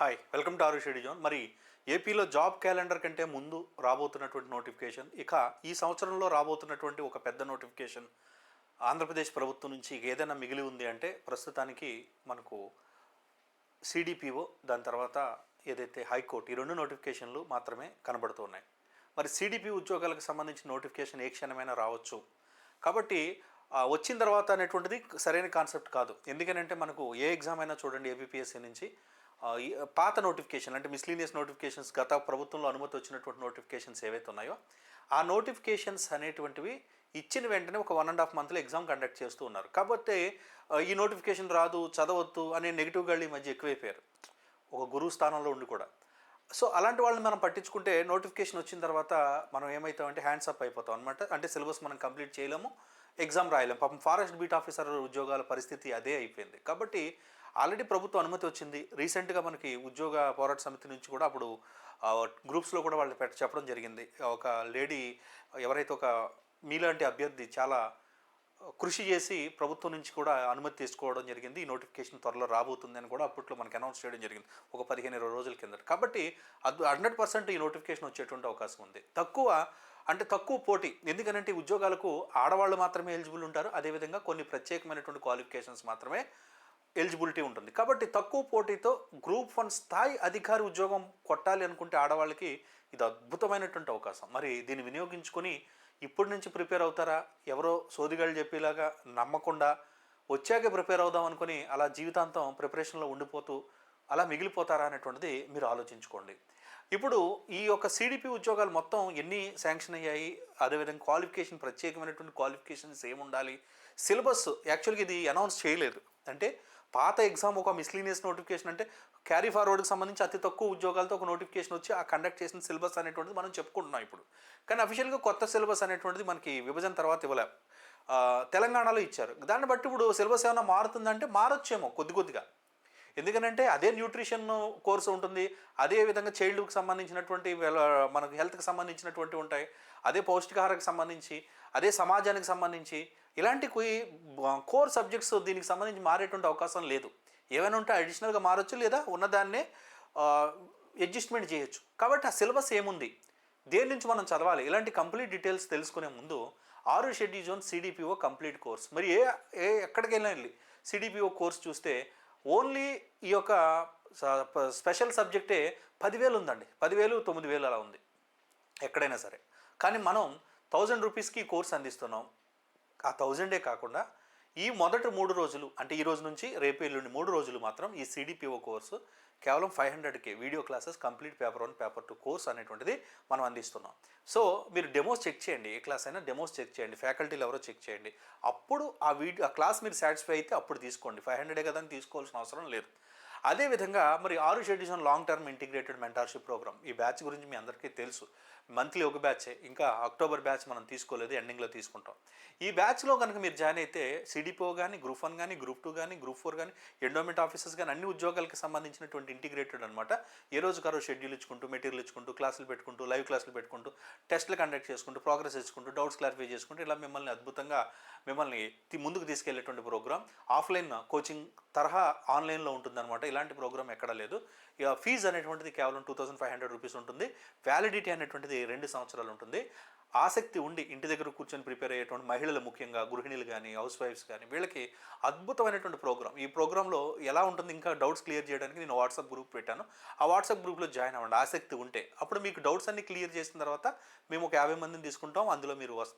Hi welcome to Aarush zone మరి ఏపీలో job calendar కంటే ముందు రాబోతున్నటువంటి నోటిఫికేషన్ ఇక ఈ సంవత్సరంలో రాబోతున్నటువంటి ఒక పెద్ద నోటిఫికేషన్ ఆంధ్రప్రదేశ్ ప్రభుత్వం నుంచి ఏదైనా మిగిలి ఉంది అంటే ప్రస్తుతానికి మనకు సిడిపిఓ దాని తర్వాత ఏదైతే హైకోర్టు ఈ రెండు నోటిఫికేషన్లు మాత్రమే కనబడుతున్నాయి మరి సిడిపి ఉద్యోగాలకు సంబంధించిన నోటిఫికేషన్ ఏ క్షణమైనా రావచ్చు. కాబట్టి వచ్చిన తర్వాత అనేటువంటిది సరైన కాన్సెప్ట్ కాదు. ఎందుకనంటే మనకు ఏ ఎగ్జామ్ అయినా చూడండి ఏబిపిఎస్సి నుంచి. పాత నోటిఫికేషన్ అంటే మిస్లీనియస్ నోటిఫికేషన్స్ గత ప్రభుత్వంలో అనుమతి వచ్చినటువంటి నోటిఫికేషన్స్ ఏవైతే ఉన్నాయో ఆ నోటిఫికేషన్స్ అనేటువంటివి ఇచ్చిన వెంటనే ఒక వన్ అండ్ హాఫ్ మంత్లో ఎగ్జామ్ కండక్ట్ చేస్తూ ఉన్నారు. కాబట్టి ఈ నోటిఫికేషన్ రాదు చదవద్దు అనే నెగిటివ్ గళ్ళు ఈ మధ్య ఎక్కువైపోయారు. ఒక గురువు స్థానంలో ఉండి కూడా. సో అలాంటి వాళ్ళని మనం పట్టించుకుంటే నోటిఫికేషన్ వచ్చిన తర్వాత మనం ఏమవుతామంటే హ్యాండ్స్ అప్ అయిపోతాం అనమాట అంటే సిలబస్ మనం కంప్లీట్ చేయలేము. ఎగ్జామ్ రాయలేం. పాపం ఫారెస్ట్ బీట్ ఆఫీసర్ ఉద్యోగాల పరిస్థితి అదే అయిపోయింది. కాబట్టి ఆల్రెడీ ప్రభుత్వం అనుమతి వచ్చింది. రీసెంట్గా మనకి ఉద్యోగ పోరాట సమితి నుంచి కూడా అప్పుడు గ్రూప్స్లో కూడా వాళ్ళు పెట్ట చెప్పడం జరిగింది. ఒక లేడీ ఎవరైతే ఒక మీలాంటి అభ్యర్థి చాలా కృషి చేసి ప్రభుత్వం నుంచి కూడా అనుమతి తీసుకోవడం జరిగింది. ఈ నోటిఫికేషన్ త్వరలో రాబోతుందని కూడా అప్పట్లో మనకి అనౌన్స్ చేయడం జరిగింది. ఒక పదిహేను ఇరవై రోజుల కింద కాబట్టి అది హండ్రెడ్ పర్సెంట్ ఈ నోటిఫికేషన్ వచ్చేటువంటి అవకాశం ఉంది. తక్కువ అంటే తక్కువ పోటీ. ఎందుకనంటే ఉద్యోగాలకు ఆడవాళ్ళు మాత్రమే ఎలిజిబుల్ ఉంటారు. అదేవిధంగా కొన్ని ప్రత్యేకమైనటువంటి క్వాలిఫికేషన్స్ మాత్రమే ఎలిజిబిలిటీ ఉంటుంది. కాబట్టి తక్కువ పోటీతో గ్రూప్ వన్ స్థాయి అధికారి ఉద్యోగం కొట్టాలి అనుకుంటే ఆడవాళ్ళకి ఇది అద్భుతమైనటువంటి అవకాశం. మరి దీన్ని వినియోగించుకొని ఇప్పటి నుంచి ప్రిపేర్ అవుతారా? ఎవరో సోదిగాళ్ళు చెప్పేలాగా నమ్మకుండా వచ్చాకే ప్రిపేర్ అవుదాం అనుకుని అలా జీవితాంతం ప్రిపరేషన్లో ఉండిపోతూ అలా మిగిలిపోతారా అనేటువంటిది మీరు ఆలోచించుకోండి. ఇప్పుడు ఈ యొక్క సిడిపి ఉద్యోగాలు మొత్తం ఎన్ని శాంక్షన్ అయ్యాయి? అదేవిధంగా క్వాలిఫికేషన్ ప్రత్యేకమైనటువంటి క్వాలిఫికేషన్స్ ఏముండాలి సిలబస్ యాక్చువల్గా ఇది అనౌన్స్ చేయలేదు. అంటే పాత ఎగ్జామ్ ఒక మిస్లీనియస్ నోటిఫికేషన్ అంటే క్యారీ ఫార్వర్డ్కి సంబంధించి అతి తక్కువ ఉద్యోగాలతో ఒక నోటిఫికేషన్ వచ్చి ఆ కండక్ట్ చేసిన సిలబస్ అనేటువంటిది మనం చెప్పుకుంటున్నాం ఇప్పుడు. కానీ అఫీషియల్గా కొత్త సిలబస్ అనేటువంటిది మనకి విభజన తర్వాత ఇవ్వలే. తెలంగాణలో ఇచ్చారు. దాన్ని బట్టి ఇప్పుడు సిలబస్ ఏమైనా మారుతుందంటే మారొచ్చేమో కొద్ది కొద్దిగా. ఎందుకనంటే అదే న్యూట్రిషన్ కోర్సు ఉంటుంది. అదే విధంగా చైల్డ్కి సంబంధించినటువంటి మనకు హెల్త్కి సంబంధించినటువంటి ఉంటాయి. అదే పౌష్టికాహారకు సంబంధించి అదే సమాజానికి సంబంధించి ఇలాంటి కోర్ సబ్జెక్ట్స్ దీనికి సంబంధించి మారేటువంటి అవకాశం లేదు. ఏమైనా ఉంటే అడిషనల్గా మారచ్చు లేదా ఉన్నదాన్నే అడ్జస్ట్మెంట్ చేయొచ్చు. కాబట్టి ఆ సిలబస్ ఏముంది? దేని నుంచి మనం చదవాలి? ఇలాంటి కంప్లీట్ డీటెయిల్స్ తెలుసుకునే ముందు ఆరు schedule zone CDPO complete course మరి ఏ ఏ ఎక్కడికి వెళ్ళినా వెళ్ళి సిడిపిఓ కోర్స్ చూస్తే ఓన్లీ ఈ యొక్క స్పెషల్ సబ్జెక్టే పదివేలు ఉందండి. పదివేలు తొమ్మిది వేలు అలా ఉంది. ఎక్కడైనా సరే. కానీ మనం థౌజండ్ రూపీస్కి కోర్స్ అందిస్తున్నాం. ఆ థౌజండే కాకుండా ఈ మొదటి మూడు రోజులు అంటే ఈ రోజు నుంచి రేపు ఎల్లుండి మూడు రోజులు మాత్రం ఈ సిడిపిఓ కోర్సు కేవలం ఫైవ్ హండ్రెడ్కి video classes complete paper one paper two course అనేటువంటిది మనం అందిస్తున్నాం. సో మీరు డెమోస్ చెక్ చేయండి ఏ క్లాస్ అయినా డెమోస్ చెక్ చేయండి ఫ్యాకల్టీలు ఎవరో చెక్ చేయండి. అప్పుడు ఆ వీడియో ఆ క్లాస్ మీరు సాటిస్ఫై అయితే అప్పుడు తీసుకోండి. ఫైవ్ హండ్రెడే కదా అని తీసుకోవాల్సిన అవసరం లేదు. అదేవిధంగా మరి ఆరు షెడ్యూషన్ long term integrated mentorship program. ఈ బ్యాచ్ గురించి మీ అందరికీ తెలుసు. మంత్లీ ఒక బ్యాచే ఇంకా అక్టోబర్ బ్యాచ్ మనం తీసుకోలేదు ఎండింగ్లో తీసుకుంటాం. ఈ బ్యాచ్లో కనుక మీరు జాయిన్ అయితే సిడిపో కానీ గ్రూప్ వన్ కానీ గ్రూప్ టూ కానీ గ్రూప్ ఫోర్ కానీ ఎండోమెంట్ ఆఫీసర్స్ కానీ అన్ని ఉద్యోగాలకు సంబంధించినటువంటి ఇంటిగ్రేటెడ్ అనమాట ఏ రోజు కారో షెడ్యూల్ ఇచ్చుకుంటూ మెటీరియల్ ఇచ్చుకుంటూ క్లాసులు పెట్టుకుంటూ లైవ్ క్లాసులు పెట్టుకుంటూ టెస్ట్లు కండక్ట్ చేసుకుంటూ ప్రోగ్రెస్ ఇచ్చుకుంటూ డౌట్స్ క్లారిఫై చేసుకుంటూ ఇలా మిమ్మల్ని అద్భుతంగా మిమ్మల్ని తి- ముందుకు తీసుకెళ్ళేటువంటి ప్రోగ్రామ్. ఆఫ్లైన్ కోచింగ్ తరహా ఆన్లైన్లో ఉంటుందన్నమాట. ఇలాంటి ప్రోగ్రామ్ ఎక్కడా లేదు. ఫీజ్ ఫీజు అనేటువంటిది కేవలం two thousand five hundred rupees ఉంటుంది. వ్యాలిడిటీ అనేటువంటిది రెండు సంవత్సరాలు ఉంటుంది. ఆసక్తి ఉండి ఇంటి దగ్గర కూర్చొని ప్రిపేర్ అయ్యేటువంటి మహిళలు ముఖ్యంగా గృహిణులు కానీ హౌస్ వైఫ్స్ కానీ వీళ్ళకి అద్భుతమైనటువంటి ప్రోగ్రామ్. ఈ ప్రోగ్రాంలో ఎలా ఉంటుంది? ఇంకా డౌట్స్ క్లియర్ చేయడానికి నేను వాట్సాప్ గ్రూప్ పెట్టాను. ఆ వాట్సాప్ గ్రూప్లో జాయిన్ అవ్వండి. ఆసక్తి ఉంటే. అప్పుడు మీకు డౌట్స్ అన్ని క్లియర్ చేసిన తర్వాత మేము ఒక యాభై మందిని తీసుకుంటాం. అందులో మీరు వస్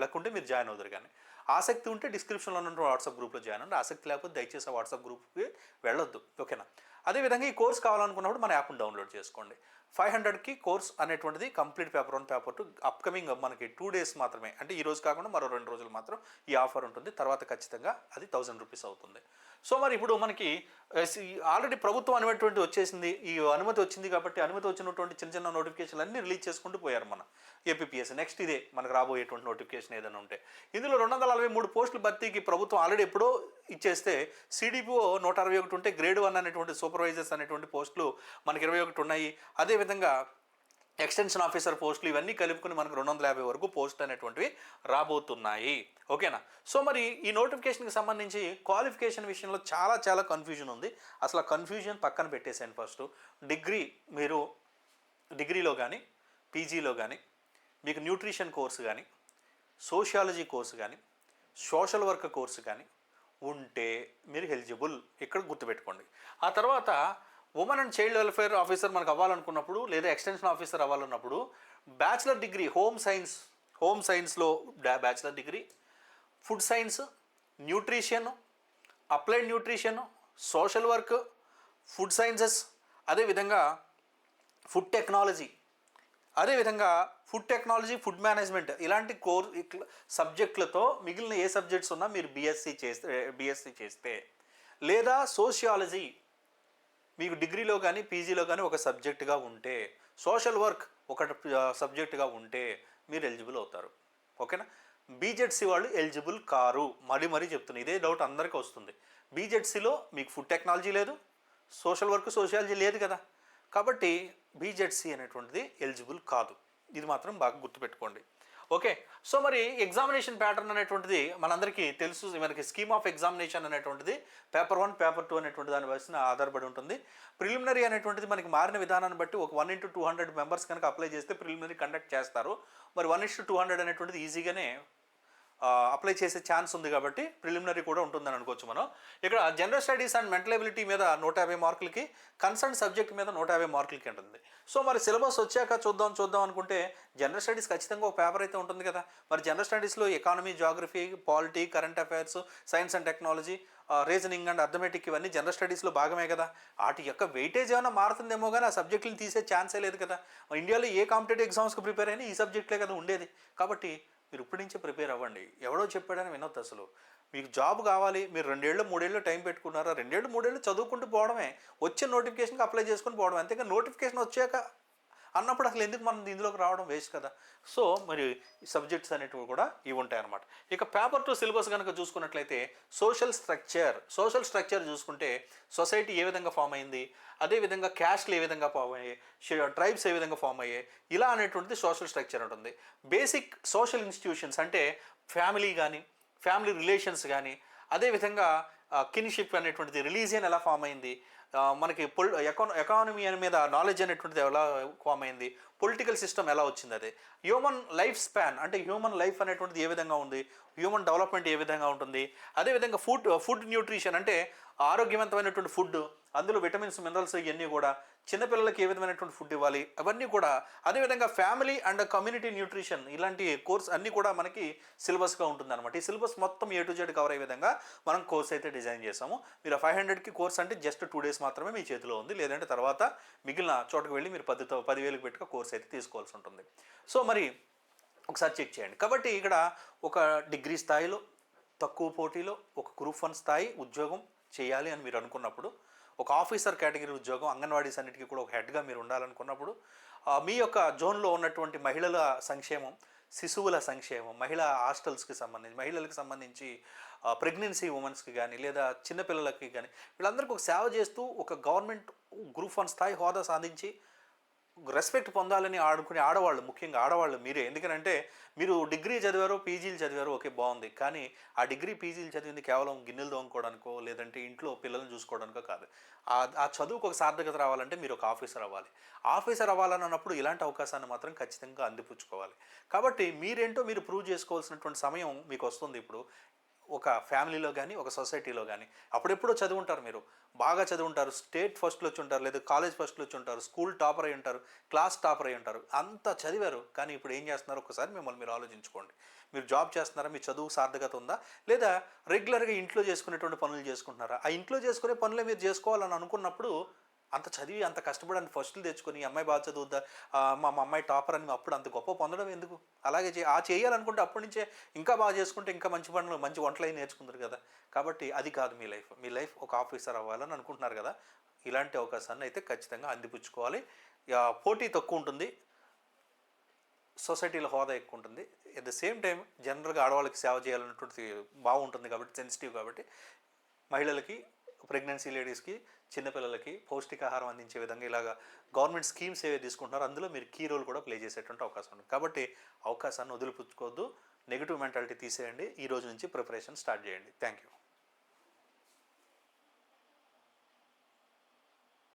లేకుంటే మీరు జాయిన్ అవుతారు కానీ. ఆసక్తి ఉంటే డిస్క్రిప్షన్లో ఉన్న వాట్సాప్ గ్రూప్లో జాయిన్ అండి ఆసక్తి లేకపోతే దయచేసి ఆ వాట్సాప్ గ్రూప్కి వెళ్ళొద్దు. ఓకేనా? అదేవిధంగా ఈ కోర్స్ కావాలనుకున్నప్పుడు మన యాప్ని డౌన్లోడ్ చేసుకోండి. ఫైవ్ హండ్రెడ్కి కోర్స్ అనేటువంటిది complete paper one paper two upcoming మనకి టూ డేస్ మాత్రమే. అంటే ఈ రోజు కాకుండా మరో రెండు రోజులు మాత్రం ఈ ఆఫర్ ఉంటుంది. తర్వాత ఖచ్చితంగా అది థౌజండ్ రూపీస్ అవుతుంది. సో మరి ఇప్పుడు మనకి ఆల్రెడీ ప్రభుత్వం అనేటువంటి వచ్చేసింది. ఈ అనుమతి వచ్చింది కాబట్టి అనుమతి వచ్చినటువంటి చిన్న చిన్న నోటిఫికేషన్లు అన్ని రిలీజ్ చేసుకుంటూ పోయారు మన ఏపీఎస్ నెక్స్ట్ ఇదే మనకు రాబోయేటువంటి నోటిఫికేషన్ ఏదైనా ఉంటే. ఇందులో రెండు వందల నలభై మూడు పోస్టుల భర్తీకి ప్రభుత్వం ఆల్రెడీ ఎప్పుడో ఇచ్చేస్తే సిడిపిఓ నూట అరవై ఒకటి ఉంటే గ్రేడ్ వన్ అనేటువంటి సూపర్వైజర్స్ అనేటువంటి పోస్టులు మనకి ఇరవై ఒకటి ఉన్నాయి. అదేవిధంగా ఎక్స్టెన్షన్ ఆఫీసర్ పోస్టులు ఇవన్నీ కలుపుకుని మనకు రెండు వందల యాభై వరకు పోస్ట్ అనేటువంటివి రాబోతున్నాయి. ఓకేనా? సో మరి ఈ నోటిఫికేషన్కి సంబంధించి క్వాలిఫికేషన్ విషయంలో చాలా చాలా కన్ఫ్యూజన్ ఉంది. అసలు ఆ కన్ఫ్యూజన్ పక్కన పెట్టేసాను ఫస్ట్. డిగ్రీ మీరు డిగ్రీలో కానీ పీజీలో కానీ మీకు న్యూట్రిషన్ కోర్సు కానీ సోషియాలజీ కోర్సు కానీ సోషల్ వర్క్ కోర్సు కానీ ఉంటే మీరు ఎలిజిబుల్. ఇక్కడ గుర్తుపెట్టుకోండి. ఆ తర్వాత women and child welfare officer మనకు అవ్వాలనుకున్నప్పుడు లేదా extension officer అవ్వాలన్నప్పుడు bachelor degree home science home సైన్స్లో bachelor degree food science nutrition applied nutrition social work food sciences అదేవిధంగా ఫుడ్ టెక్నాలజీ అదేవిధంగా ఫుడ్ టెక్నాలజీ ఫుడ్ మేనేజ్మెంట్ ఇలాంటి కోర్ సబ్జెక్టులతో మిగిలిన ఏ సబ్జెక్ట్స్ ఉన్నా మీరు బీఎస్సీ చేస్తే బీఎస్సీ చేస్తే లేదా సోషియాలజీ మీకు డిగ్రీలో కానీ పీజీలో కానీ ఒక సబ్జెక్టుగా ఉంటే సోషల్ వర్క్ ఒక సబ్జెక్టుగా ఉంటే మీరు ఎలిజిబుల్ అవుతారు. ఓకేనా? బీజెడ్సీ వాళ్ళు ఎలిజిబుల్ కారు. మరీ మరీ చెప్తున్నా ఇదే డౌట్ అందరికీ వస్తుంది. బీజెడ్సీలో మీకు ఫుడ్ టెక్నాలజీ లేదు సోషల్ వర్క్ సోషియాలజీ లేదు కదా. కాబట్టి బీజెడ్సీ అనేటువంటిది ఎలిజిబుల్ కాదు. ఇది మాత్రం బాగా గుర్తుపెట్టుకోండి. ఓకే సో మరి ఎగ్జామినేషన్ ప్యాటర్న్ అనేటువంటిది మనందరికీ తెలుసు. మనకి స్కీమ్ ఆఫ్ ఎగ్జామినేషన్ అనేటువంటిది పేపర్ వన్ పేపర్ టూ అనేటువంటి దాని వలసిన ఆధారపడి ఉంటుంది. ప్రిలిమినరీ అనేటువంటిది మనకి మారిన విధానాన్ని బట్టి ఒక one into two hundred members కనుక అప్లై చేస్తే ప్రిలిమినరీ కండక్ట్ చేస్తారు. మరి వన్ ఇంటూ టూ హండ్రెడ్ అనేటువంటిది ఈజీగానే అప్లై చేసే ఛాన్స్ ఉంది కాబట్టి ప్రిలిమినరీ కూడా ఉంటుందని అనుకోవచ్చు మనం. ఇక్కడ general studies and mental ability మీద నూట యాభై మార్కులకి కన్సర్న్ సబ్జెక్ట్ మీద నూట యాభై మార్కులకి ఉంటుంది. సో మరి సిలబస్ వచ్చాక చూద్దాం చూద్దాం అనుకుంటే జనరల్ స్టడీస్ ఖచ్చితంగా ఒక పేపర్ అయితే ఉంటుంది కదా. మరి జనరల్ స్టడీస్లో economy geography polity current affairs science and technology reasoning and arithmetic ఇవన్నీ జనరల్ స్టడీస్లో భాగమే కదా. వాటి యొక్క వెయిటేజ్ ఏమైనా మారుతుందేమో కానీ ఆ సబ్జెక్టులు తీసే ఛాన్సే లేదు కదా. ఇండియాలో ఏ కాంపిటేటివ్ ఎగ్జామ్స్కి ప్రిపేర్ అయినా ఈ సబ్జెక్ట్లే కదా ఉండేది. కాబట్టి మీరు ఇప్పటి నుంచే ప్రిపేర్ అవ్వండి. ఎవడో చెప్పాడని వినొద్దు అసలు. మీకు జాబ్ కావాలి మీరు రెండేళ్ళు మూడేళ్ళు టైం పెట్టుకున్నారా? రెండేళ్ళు మూడేళ్ళు చదువుకుంటూ పోవడమే. వచ్చే నోటిఫికేషన్కి అప్లై చేసుకుని పోవడం అంతేగా నోటిఫికేషన్ వచ్చాక అన్నప్పుడు అసలు ఎందుకు మనం ఇందులోకి రావడం వేస్ట్ కదా? సో మరి సబ్జెక్ట్స్ అనేటివి కూడా ఇవి ఉంటాయి అన్నమాట. ఇక పేపర్ టు సిలబస్ కనుక చూసుకున్నట్లయితే సోషల్ స్ట్రక్చర్ సోషల్ స్ట్రక్చర్ చూసుకుంటే సొసైటీ ఏ విధంగా ఫామ్ అయింది అదేవిధంగా క్యాస్ట్లు ఏ విధంగా ఫామ్ అయ్యాయి ట్రైబ్స్ ఏ విధంగా ఫామ్ అయ్యాయి ఇలా అనేటువంటిది సోషల్ స్ట్రక్చర్ ఉంటుంది. బేసిక్ సోషల్ ఇన్స్టిట్యూషన్స్ అంటే ఫ్యామిలీ కానీ ఫ్యామిలీ రిలేషన్స్ కానీ అదేవిధంగా కిన్షిప్ అనేటువంటిది రిలీజియన్ ఎలా ఫామ్ అయింది మనకి పొల్ ఎకానమీ అని మీద నాలెడ్జ్ అనేటువంటిది ఎలా ఫామ్ అయింది? పొలిటికల్ సిస్టమ్ ఎలా వచ్చింది అది? హ్యూమన్ లైఫ్ స్పాన్ అంటే హ్యూమన్ లైఫ్ అనేటువంటిది ఏ విధంగా ఉంది? హ్యూమన్ డెవలప్మెంట్ ఏ విధంగా ఉంటుంది? అదేవిధంగా ఫుడ్ ఫుడ్ న్యూట్రిషన్ అంటే ఆరోగ్యవంతమైనటువంటి ఫుడ్ అందులో విటమిన్స్ మినరల్స్ ఇవన్నీ కూడా చిన్నపిల్లలకి ఏ విధమైనటువంటి ఫుడ్ ఇవ్వాలి? అవన్నీ కూడా అదేవిధంగా ఫ్యామిలీ అండ్ కమ్యూనిటీ న్యూట్రిషన్ ఇలాంటి కోర్స్ అన్నీ కూడా మనకి సిలబస్గా ఉంటుంది అనమాట ఈ సిలబస్ మొత్తం ఏ టు జెడ్ కవర్ అయ్యే విధంగా మనం కోర్స్ అయితే డిజైన్ చేసాము మీరు ఫైవ్ హండ్రెడ్కి కోర్స్ అంటే జస్ట్ టూ డేస్ మాత్రమే మీ చేతిలో ఉంది. లేదంటే తర్వాత మిగిలిన చోటకు వెళ్ళి మీరు పది పదివేలకు పెట్టుక కోర్స్ అయితే తీసుకోవాల్సి ఉంటుంది. సో మరి ఒకసారి చెక్ చేయండి. కాబట్టి ఇక్కడ ఒక డిగ్రీ స్థాయిలో తక్కువ పోటీలో ఒక గ్రూప్ వన్ స్థాయి ఉద్యోగం చేయాలి అని మీరు అనుకున్నప్పుడు ఒక ఆఫీసర్ కేటగిరీ ఉద్యోగం అంగన్వాడీస్ అన్నిటికీ కూడా ఒక హెడ్గా మీరు ఉండాలనుకున్నప్పుడు మీ యొక్క జోన్లో ఉన్నటువంటి మహిళల సంక్షేమం శిశువుల సంక్షేమం మహిళా హాస్టల్స్కి సంబంధించి మహిళలకు సంబంధించి ప్రెగ్నెన్సీ ఉమెన్స్కి కానీ లేదా చిన్నపిల్లలకి కానీ వీళ్ళందరికీ ఒక సేవ చేస్తూ ఒక గవర్నమెంట్ గ్రూప్ వన్ స్థాయి హోదా సాధించి రెస్పెక్ట్ పొందాలని ఆడుకునే ఆడవాళ్ళు ముఖ్యంగా ఆడవాళ్ళు మీరే. ఎందుకంటే మీరు డిగ్రీ చదివారు పీజీలు చదివారు ఓకే బాగుంది. కానీ ఆ డిగ్రీ పీజీలు చదివింది కేవలం గిన్నెలు తోముకోవడానికో లేదంటే ఇంట్లో పిల్లల్ని చూసుకోవడానికో కాదు. ఆ చదువుకు ఒక సార్థకత రావాలంటే మీరు ఒక ఆఫీసర్ అవ్వాలి. ఆఫీసర్ అవ్వాలని అన్నప్పుడు ఇలాంటి అవకాశాన్ని మాత్రం ఖచ్చితంగా అందిపుచ్చుకోవాలి. కాబట్టి మీరేంటో మీరు ప్రూవ్ చేసుకోవాల్సినటువంటి సమయం మీకు వస్తుంది ఇప్పుడు. ఒక ఫ్యామిలీలో కానీ ఒక సొసైటీలో కానీ అప్పుడెప్పుడో చదువుంటారు మీరు. బాగా చదువుంటారు. స్టేట్ ఫస్ట్లో వచ్చి ఉంటారు. లేదా కాలేజ్ ఫస్ట్లో వచ్చి ఉంటారు. స్కూల్ టాపర్ అయి ఉంటారు. క్లాస్ టాపర్ అయి ఉంటారు. అంతా చదివారు. కానీ ఇప్పుడు ఏం చేస్తున్నారు? ఒకసారి మిమ్మల్ని మీరు ఆలోచించుకోండి. మీరు జాబ్ చేస్తున్నారా? మీ చదువు సార్థకత ఉందా? లేదా రెగ్యులర్గా ఇంట్లో చేసుకునేటువంటి పనులు చేసుకుంటున్నారా? ఆ ఇంట్లో చేసుకునే పనులే మీరు చేసుకోవాలని అనుకున్నప్పుడు అంత చదివి అంత కష్టపడి అంత ఫస్టులు తెచ్చుకొని ఈ అమ్మాయి బాగా చదువుద్దా? మా మా అమ్మాయి టాపర్ అని అప్పుడు అంత గొప్ప పొందడం ఎందుకు? అలాగే చే ఆ చేయాలనుకుంటే అప్పటి నుంచే ఇంకా బాగా చేసుకుంటే ఇంకా మంచి పనులు మంచి వంటలు అయి నేర్చుకుంటారు కదా. కాబట్టి అది కాదు మీ లైఫ్. మీ లైఫ్ ఒక ఆఫీసర్ అవ్వాలని అనుకుంటున్నారు కదా. ఇలాంటి అవకాశాన్ని అయితే ఖచ్చితంగా అందిపుచ్చుకోవాలి. పోటీ తక్కువ ఉంటుంది. సొసైటీలో హోదా ఎక్కువ ఉంటుంది. ఎట్ ద సేమ్ టైం జనరల్గా ఆడవాళ్ళకి సేవ చేయాలన్నటువంటి బాగుంటుంది కాబట్టి సెన్సిటివ్ కాబట్టి మహిళలకి ప్రెగ్నెన్సీ లేడీస్కి చిన్నపిల్లలకి పౌష్టికాహారం అందించే విధంగా ఇలాగ గవర్నమెంట్ స్కీమ్స్ ఏవి తీసుకుంటున్నారో అందులో మీరు కీ రోల్ కూడా ప్లే చేసేటువంటి అవకాశం ఉంది. కాబట్టి అవకాశాన్ని వదిలిపుచ్చుకోవద్దు. నెగిటివ్ మెంటాలిటీ తీసేయండి. ఈ రోజు నుంచి ప్రిపరేషన్ స్టార్ట్ చేయండి. Thank you